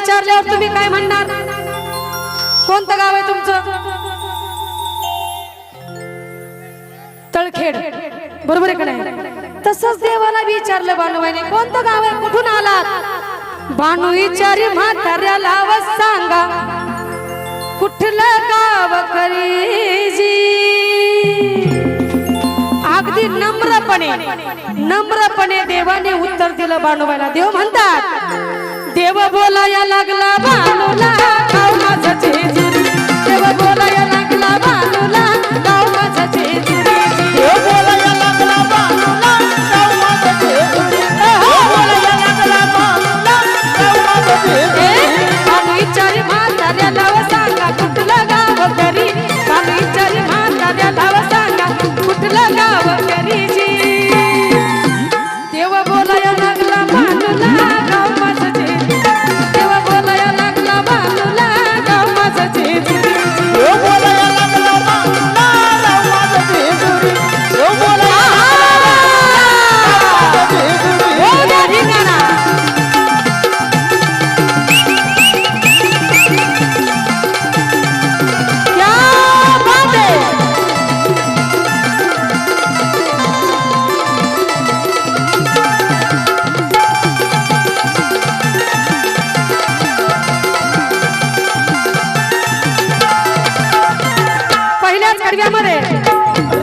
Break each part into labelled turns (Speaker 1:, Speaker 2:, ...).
Speaker 1: विचारल्यावर तुम्ही काय म्हणणार? कोणतं गाव आहे तुमचं? तळखेड. बरोबर आहे का नाही? तसंच देवाला विचारलं बानुबाईने कोणतं गाव आहे? कुठून आलात? बानू विचारी म्हाताऱ्याला व सांगा कुठलं गाव करीजी अगदी नम्रपणे नम्रपणे देवाने उत्तर दिलं बानुबाईला देव म्हणतात देव बोलाया लागला बानूला गाडग्यामध्ये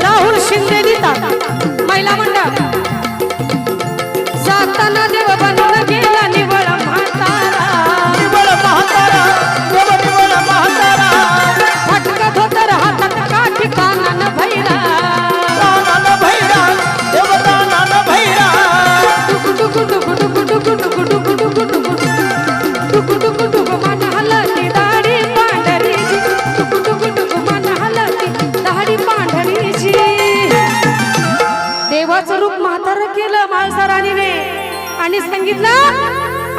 Speaker 1: राहुल शिंदे गीता. महिला मंडळ.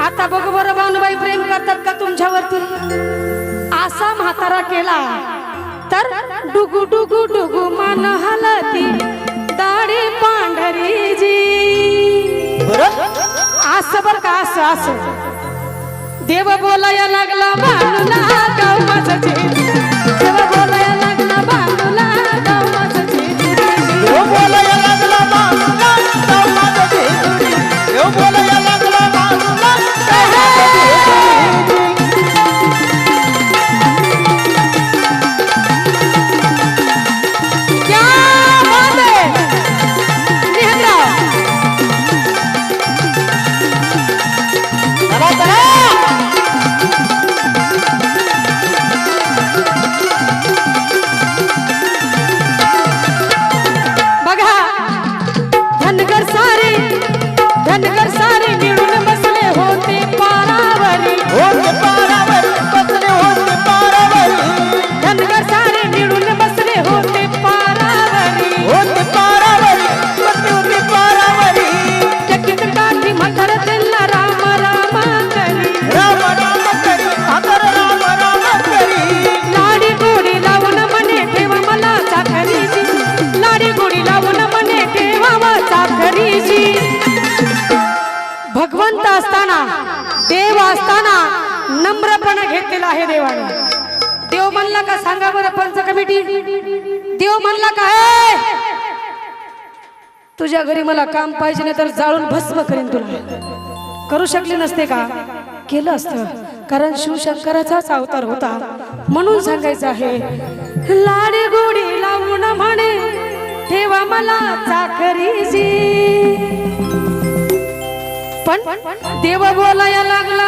Speaker 1: आता बघ बरं भानुबाई प्रेम करतात का तुमच्यावरती? असा म्हातारा केला तर डुगू डुगू डुगू मन हलती दाढी पांढरी जी
Speaker 2: बरं?
Speaker 1: असं बर का असं असं. देव बोलाया लागला बानूला गाव माझं देव म्हणला का? सांगा बरं पंच कमिटी. देव म्हणला का? तुझ्या घरी मला काम पाहिजे नाही तर जाळून भस्म करीन तुला. करू शकले नसते का? केलं असतं. कारण शिवशंकराचाच अवतार होता. म्हणून सांगायचं आहे लाडी गोडी लावून म्हणे ठेवा मला चाकरीची पण देव बोलाया लागला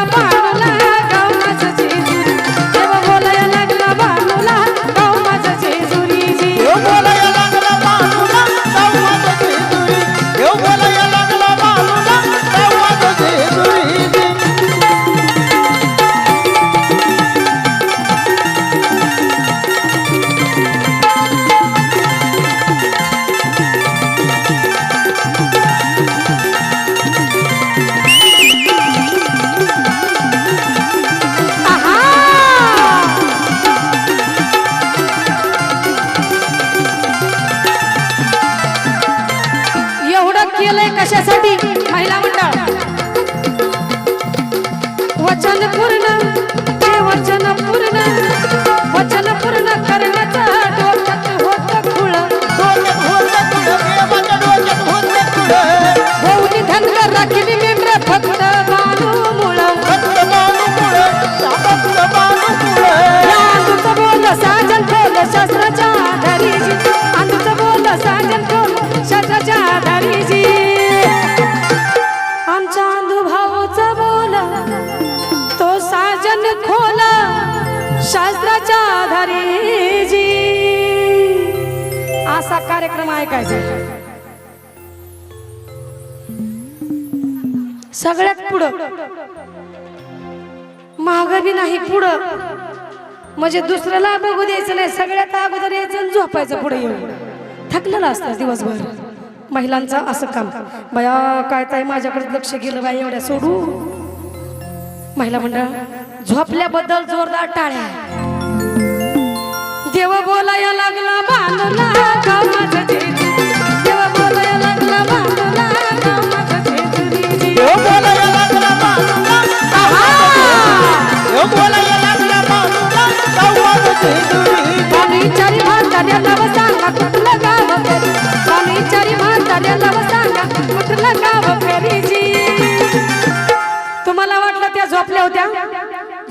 Speaker 2: मराठी महिला
Speaker 1: मंडळ. वचन पूर्ण असा कार्यक्रम ऐकायचा. सगळ्यात पुढं. माग बी नाही पुढं. म्हणजे दुसऱ्याला बघू द्यायचं नाही सगळ्यात अगोदर यायचं आणि झोपायचं पुढे येऊन. थकलेलं असतं दिवसभर. महिलांचं असं काम. बया काय ताई माझ्याकडे लक्ष गेलं बाई एवढ्या सोडू महिला मंडळ झोपल्याबद्दल जोरदार टाळ्या.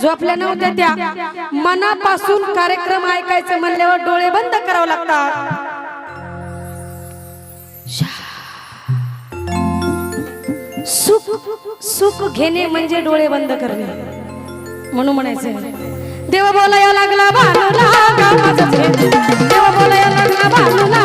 Speaker 1: झोपल्या नव्हत्या त्या. मनापासून कार्यक्रम ऐकायचं म्हणल्यावर डोळे बंद करावं लागतात. सुख सुख घेणे म्हणजे डोळे बंद करणे. म्हणून म्हणायचं देव बोलाया लागला बालूला देव बोलाया लागला बालूला